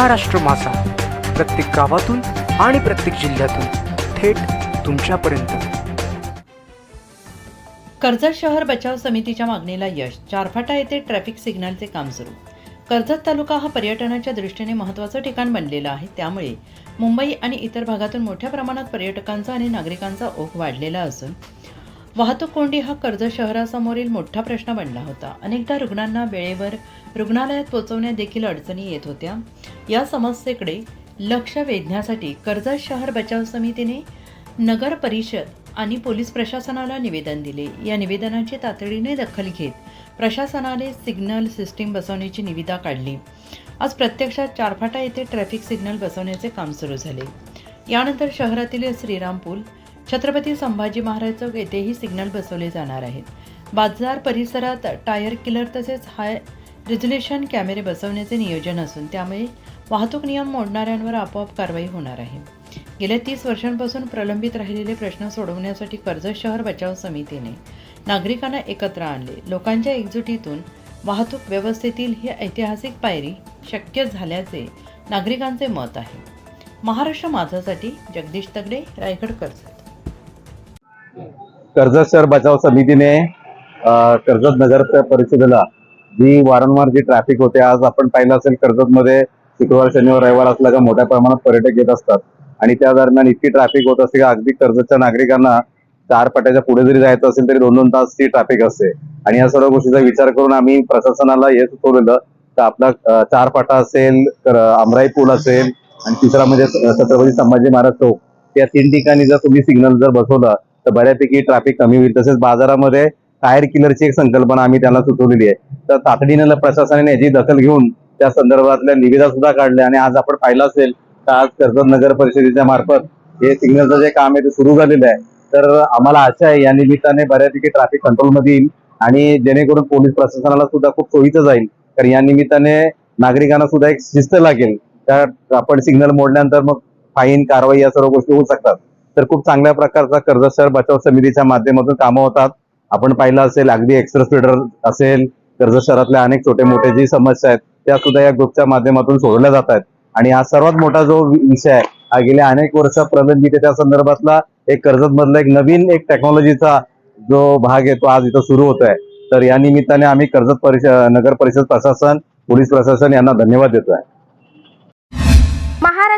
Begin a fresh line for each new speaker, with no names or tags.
महाराष्ट्र मासा प्रत्येक गावातून आणि प्रत्येक जिल्ह्यातून थेट तुमच्यापर्यंत.
कर्जत शहर बचाव समितीच्या मागणीला यश. चारफाटा येथे ट्रॅफिक सिग्नलचे काम सुरू. कर्जत तालुका हा पर्यटनाच्या दृष्टीने महत्त्वाचं ठिकाण बनलेलं आहे. त्यामुळे मुंबई आणि इतर भागातून मोठ्या प्रमाणात पर्यटकांचा आणि नागरिकांचा ओघ वाढलेला असून वाहतूक कोंडी हा कर्जत शहरासमोरील मोठा प्रश्न बनला होता. अनेकदा रुग्णांना वेळेवर रुग्णालयात पोहोचवण्यात देखील अडचणी येत होत्या. या समस्येकडे लक्ष वेधण्यासाठी कर्जत शहर बचाव समितीने नगर परिषद आणि पोलीस प्रशासनाला निवेदन दिले. या निवेदनाची तातडीने दखल घेत प्रशासनाने सिग्नल सिस्टीम बसवण्याची निविदा काढली. आज प्रत्यक्षात चारफाटा येथे ट्रॅफिक सिग्नल बसवण्याचे काम सुरू झाले. यानंतर शहरातील श्रीराम पूल छत्रपती संभाजी महाराज चौक येथेही सिग्नल बसवले जाणार आहेत बाजार परिसरात टायर किलर तसेच हाय रिझोल्युशन कॅमेरे बसवण्याचे नियोजन असून त्यामुळे वाहतूक नियम मोडणाऱ्यांवर आपोआप कारवाई होणार आहे. गेल्या तीस वर्षांपासून प्रलंबित राहिलेले प्रश्न सोडवण्यासाठी कर्जत शहर बचाव समितीने नागरिकांना एकत्र आणले. लोकांच्या एकजुटीतून वाहतूक व्यवस्थेतील ही ऐतिहासिक पायरी शक्य झाल्याचे नागरिकांचे मत आहे. महाराष्ट्र माझासाठी जगदीश तगडे रायगड कर्जत.
कर्जत शहर बचाव समितीने कर्जत नगर परिषदेला जी वारंवार जी ट्रॅफिक होते आज आपण पाहिलं असेल कर्जतमध्ये शुक्रवार शनिवार रविवार असला का मोठ्या प्रमाणात पर्यटक येत असतात. आणि त्या दरम्यान इतकी ट्रॅफिक होत असते का अगदी कर्जतच्या नागरिकांना चार पट्याच्या पुढे जरी जायचं असेल तरी दोन दोन तास ती ट्रॅफिक असते. आणि या सर्व गोष्टीचा विचार करून आम्ही प्रशासनाला हे सुचवलेलं तर आपला चार पाटा असेल तर अमराई पूल असेल आणि तिसरा म्हणजे छत्रपती संभाजी महाराज चौक. या तीन ठिकाणी जर तुम्ही सिग्नल जर बसवला तर बऱ्यापैकी ट्रॅफिक कमी होईल. तसेच बाजारामध्ये टायर किलरची एक संकल्पना आम्ही त्याला सुचवलेली आहे. तर तातडीने प्रशासनाने याची दखल घेऊन त्या संदर्भातल्या निविदा सुद्धा काढल्या आणि आज आपण पाहिलं असेल तर आज कर्जत नगर परिषदेच्या मार्फत हे सिग्नलचं जे काम आहे ते सुरू झालेलं आहे. तर आम्हाला आशा आहे या निमित्ताने बऱ्यापैकी ट्रॅफिक कंट्रोलमध्ये येईल आणि जेणेकरून पोलीस प्रशासनाला सुद्धा खूप सोयीचं जाईल. तर या निमित्ताने नागरिकांना सुद्धा एक शिस्त लागेल. त्या आपण सिग्नल मोडल्यानंतर मग फाईन कारवाई या सर्व गोष्टी होऊ शकतात. तर खूप चांगल्या प्रकारचा कर्जसर शहर बचाव समितीच्या माध्यमातून कामं होतात. आपण पाहिलं असेल अगदी एक्सप्रेस फिडर असेल कर्ज शहरातल्या अनेक छोटे मोठे जी समस्या आहेत त्या सुद्धा या ग्रुपच्या माध्यमातून सोडवल्या जात आहेत. आणि हा सर्वात मोठा जो विषय आहे हा गेल्या अनेक वर्ष प्रलंबित त्या संदर्भातला एक कर्जत मधला एक नवीन एक टेक्नॉलॉजीचा जो भाग आहे तो आज इथं सुरू होत आहे तर या निमित्ताने आम्ही कर्जत परिषद नगर परिषद प्रशासन पोलीस प्रशासन यांना धन्यवाद देतोय.